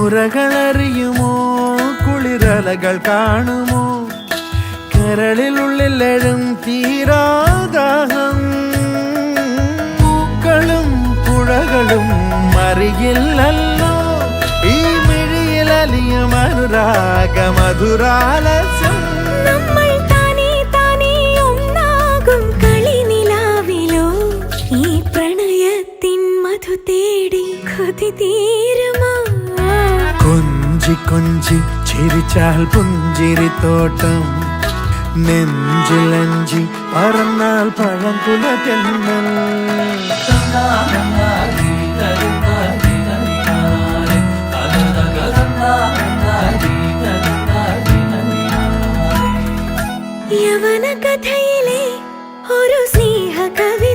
நுரகள் அறியுமோ? குளிரலகள் காணுமோ? கரளில் உள்ளில் எழும் தீராதாகம். பூக்களும் புழகளும் மறியில் அல்லோ ஈமிழியில் அலியும் அனுராக மதுராலசம் தேடி கொதி தீரமா കൊഞ്ചി ചിരിച്ചാൽ പുഞ്ചിരി തോട്ടം. പുഞ്ചിരിത്തോട്ടം നെഞ്ചിലഞ്ചി പറന്നാൽ പഴം കുല യവന കഥയിലെ ഒരു സ്നേഹ കവി